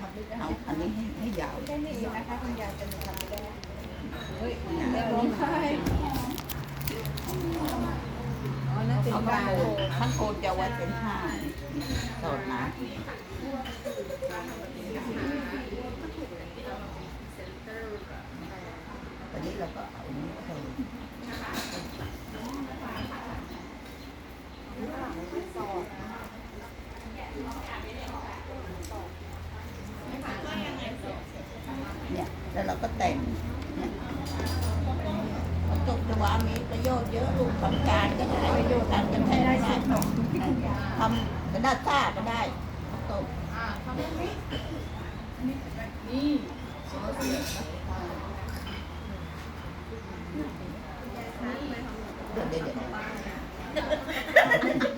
เอาอันนี้ให้ให้ยาวแค่นี้เองนะคะคุณยายจะมีทำไม่ได้เฮ้ยไม่ร้องไห้เป็นเอาข้างโพโพดข้างโพดจะไว้เป็นผ้าสอดนะตอนนี้เราก็เอาอันนี้เข้า เนี่ยแล้วเราก็แต่งเนี่ยกระวามีประโยชน์เยอะลูกทำการก็ได้ประโยชน์การกระแทกได้ทำกระดาษซ่าก็ได้ตกอ่าทำแบบนี้นี่เดี๋ยวเดี๋ยวเดี๋ยว